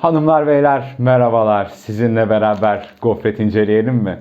Hanımlar beyler merhabalar. Sizinle beraber gofret inceleyelim mi?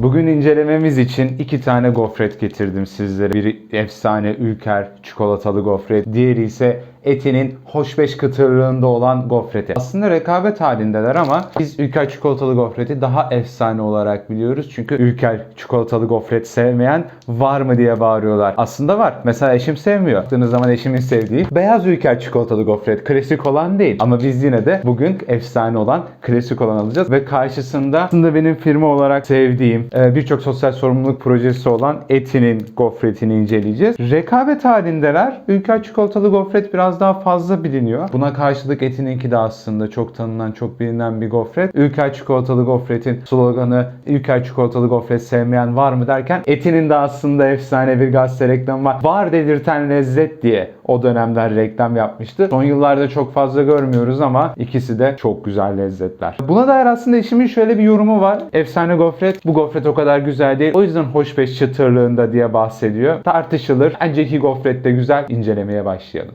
Bugün incelememiz için iki tane gofret getirdim sizlere. Biri efsane Ülker çikolatalı gofret, diğeri ise Eti'nin hoşbeş kıtırlığında olan gofreti. Aslında rekabet halindeler ama biz Ülker çikolatalı gofreti daha efsane olarak biliyoruz. Çünkü Ülker çikolatalı gofret sevmeyen var mı diye bağırıyorlar. Aslında var. Mesela eşim sevmiyor. Baktığınız zaman eşimin sevdiği beyaz Ülker çikolatalı gofret. Klasik olan değil. Ama biz yine de bugün efsane olan klasik olan alacağız. Ve karşısında aslında benim firma olarak sevdiğim e, birçok sosyal sorumluluk projesi olan Eti'nin gofretini inceleyeceğiz. Rekabet halindeler. Ülker çikolatalı gofret biraz daha fazla biliniyor. Buna karşılık Eti'ninki de aslında çok tanınan, çok bilinen bir gofret. Ülker çikolatalı gofretin sloganı Ülker çikolatalı gofret sevmeyen var mı derken Eti'nin de aslında efsane bir gazete reklamı var. Var dedirten lezzet diye o dönemler reklam yapmıştı. Son yıllarda çok fazla görmüyoruz ama ikisi de çok güzel lezzetler. Buna dair aslında eşimin şöyle bir yorumu var. Efsane gofret, bu gofret o kadar güzel değil. O yüzden hoşbeş çıtırlığında diye bahsediyor. Tartışılır. Önceki gofret de güzel. İncelemeye başlayalım.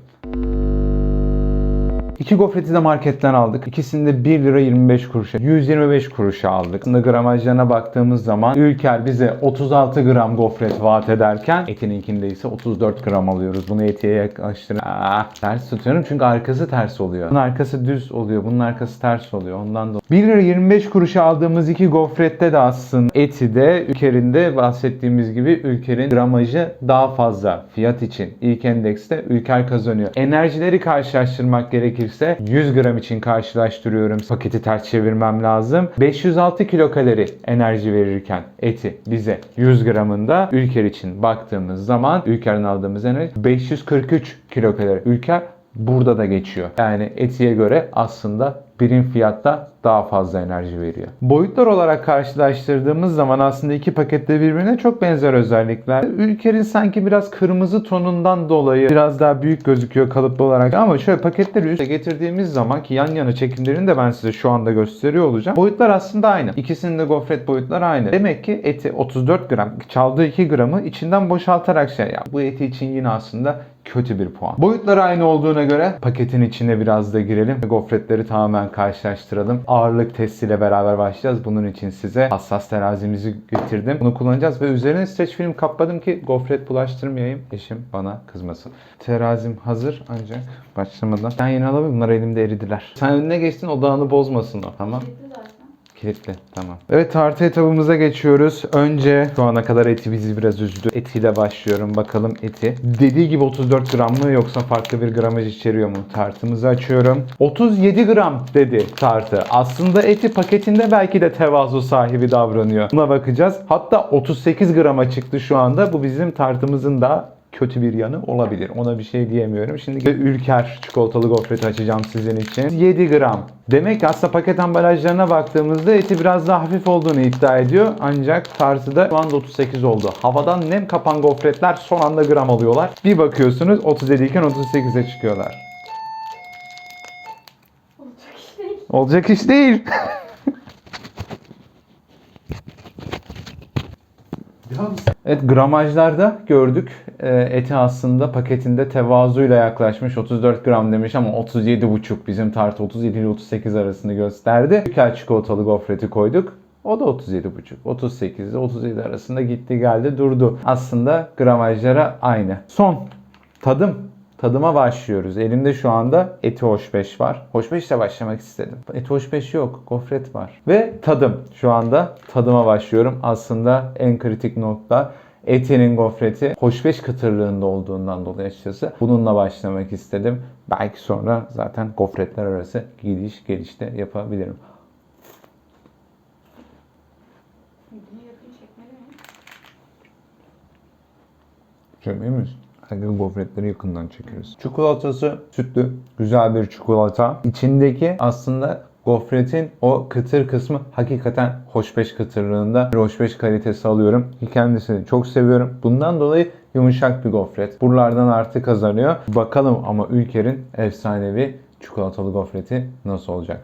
İki gofreti de marketten aldık. İkisini de 1 lira 25 kuruşa, 125 kuruşa aldık. Aslında gramajlarına baktığımız zaman Ülker bize 36 gram gofret vaat ederken etininkinde ise 34 gram alıyoruz. Bunu etiye yaklaştırın. Ters tutuyorum çünkü arkası ters oluyor. Bunun arkası düz oluyor, bunun arkası ters oluyor. Ondan da 1 lira 25 kuruşa aldığımız iki gofrette de aslında eti de Ülker'in de bahsettiğimiz gibi Ülker'in gramajı daha fazla fiyat için. İlk endekste Ülker kazanıyor. Enerjileri karşılaştırmak gerekirse 100 gram için karşılaştırıyorum. Paketi ters çevirmem lazım. 506 kilokalori enerji verirken eti bize 100 gramında Ülker için baktığımız zaman Ülker'den aldığımız enerji 543 kilokalori. Ülker burada da geçiyor. Yani etiye göre aslında birim fiyatta daha fazla enerji veriyor. Boyutlar olarak karşılaştırdığımız zaman aslında iki pakette birbirine çok benzer özellikler. Ülker'in sanki biraz kırmızı tonundan dolayı biraz daha büyük gözüküyor kalıplı olarak ama şöyle paketleri üste getirdiğimiz zaman ki yan yana çekimlerini de ben size şu anda gösteriyor olacağım. Boyutlar aslında aynı. İkisinin de gofret boyutları aynı. Demek ki eti 34 gram çaldığı 2 gramı içinden boşaltarak şey ya bu eti için yine aslında kötü bir puan. Boyutları aynı olduğuna göre paketin içine biraz da girelim. Gofretleri tamamen karşılaştıralım. Ağırlık testiyle beraber başlayacağız. Bunun için size hassas terazimizi getirdim. Bunu kullanacağız ve üzerine streç film kapladım ki gofret bulaştırmayayım. Eşim bana kızmasın. Terazim hazır ancak başlamadan. Ben yeni alabilirim. Bunlar elimde eridiler. Sen önüne geçtin odağını bozmasın o. Tamam. Kilitli. Tamam. Evet tartı etabımıza geçiyoruz. Önce şu ana kadar eti bizi biraz üzdü. Etiyle başlıyorum. Bakalım eti. Dediği gibi 34 gram mı yoksa farklı bir gramaj içeriyor mu? Tartımızı açıyorum. 37 gram dedi tartı. Aslında eti paketinde belki de tevazu sahibi davranıyor. Buna bakacağız. Hatta 38 grama çıktı şu anda. Bu bizim tartımızın da kötü bir yanı olabilir. Ona bir şey diyemiyorum. Şimdi Ülker çikolatalı gofreti açacağım sizin için. 7 gram. Demek ki aslında paket ambalajlarına baktığımızda eti biraz daha hafif olduğunu iddia ediyor. Ancak tartıda şu anda 38 oldu. Havadan nem kapan gofretler son anda gram alıyorlar. Bir bakıyorsunuz 37 iken 38'e çıkıyorlar. Olacak iş değil. Olacak iş değil. Evet gramajlarda gördük. Ee, eti aslında paketinde tevazuyla yaklaşmış. 34 gram demiş ama 37,5 bizim tartı 37 ile 38 arasını gösterdi. Ülker çikolatalı gofreti koyduk. O da 37,5. 38 ile 37 arasında gitti geldi durdu. Aslında gramajlara aynı. Son tadım. Tadıma başlıyoruz. Elimde şu anda eti hoşbeş var. Hoşbeşle başlamak istedim. Eti hoşbeş yok. Gofret var. Ve tadım. Şu anda tadıma başlıyorum. Aslında en kritik nokta Eti'nin gofreti hoşbeş kıtırlığında olduğundan dolayı açıkçası bununla başlamak istedim. Belki sonra zaten gofretler arası gidiş gelişte yapabilirim. Yakın Herkes gofretleri yakından çekiyoruz. Çikolatası sütlü, güzel bir çikolata. İçindeki aslında gofretin o kıtır kısmı hakikaten hoşbeş kıtırlığında bir hoşbeş kalitesi alıyorum. Kendisini çok seviyorum. Bundan dolayı yumuşak bir gofret. Buralardan artı kazanıyor. Bakalım ama Ülker'in efsanevi çikolatalı gofreti nasıl olacak?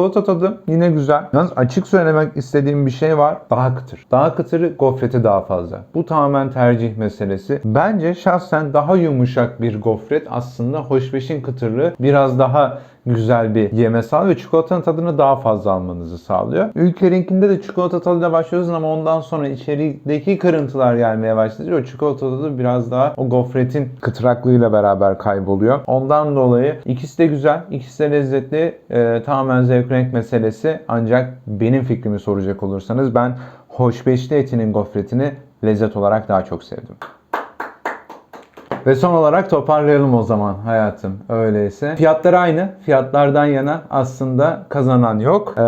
Çikolata tadı yine güzel. Yalnız açık söylemek istediğim bir şey var. Daha kıtır. Daha kıtırı gofreti daha fazla. Bu tamamen tercih meselesi. Bence şahsen daha yumuşak bir gofret aslında hoşbeşin kıtırlığı biraz daha güzel bir yeme sağlıyor ve çikolatanın tadını daha fazla almanızı sağlıyor. Ülker'inkinde de çikolata tadıyla başlıyorsun ama ondan sonra içerideki kırıntılar gelmeye başlayınca o çikolata tadı biraz daha o gofretin kıtıraklığıyla beraber kayboluyor. Ondan dolayı ikisi de güzel, ikisi de lezzetli. Ee, tamamen zevk renk meselesi. Ancak benim fikrimi soracak olursanız ben hoşbeşli etinin gofretini lezzet olarak daha çok sevdim. Ve son olarak toparlayalım o zaman hayatım. Öyleyse. Fiyatlar aynı. Fiyatlardan yana aslında kazanan yok. Ee,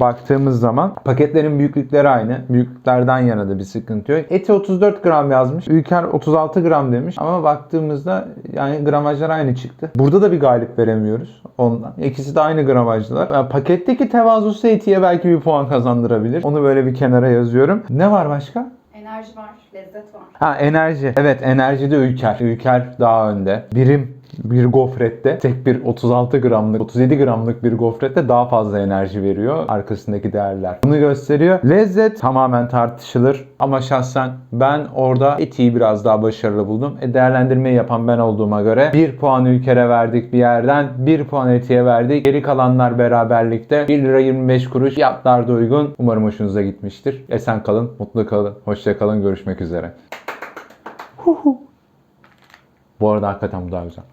baktığımız zaman paketlerin büyüklükleri aynı. Büyüklüklerden yana da bir sıkıntı yok. Eti 34 gram yazmış. Ülker 36 gram demiş. Ama baktığımızda yani gramajlar aynı çıktı. Burada da bir galip veremiyoruz ondan. İkisi de aynı gramajlar. Yani paketteki tevazusu etiye belki bir puan kazandırabilir. Onu böyle bir kenara yazıyorum. Ne var başka? Enerji var, lezzet var. Ha enerji. Evet enerjide Ülker. Ülker daha önde. Birim bir gofrette tek bir 36 gramlık 37 gramlık bir gofrette daha fazla enerji veriyor arkasındaki değerler. Bunu gösteriyor. Lezzet tamamen tartışılır ama şahsen ben orada etiyi biraz daha başarılı buldum. E, değerlendirmeyi yapan ben olduğuma göre 1 puan Ülker'e verdik bir yerden 1 puan etiye verdik. Geri kalanlar beraberlikte 1 lira 25 kuruş fiyatlar da uygun. Umarım hoşunuza gitmiştir. Esen kalın, mutlu kalın, hoşça kalın. Görüşmek üzere. Bu arada hakikaten bu daha güzel.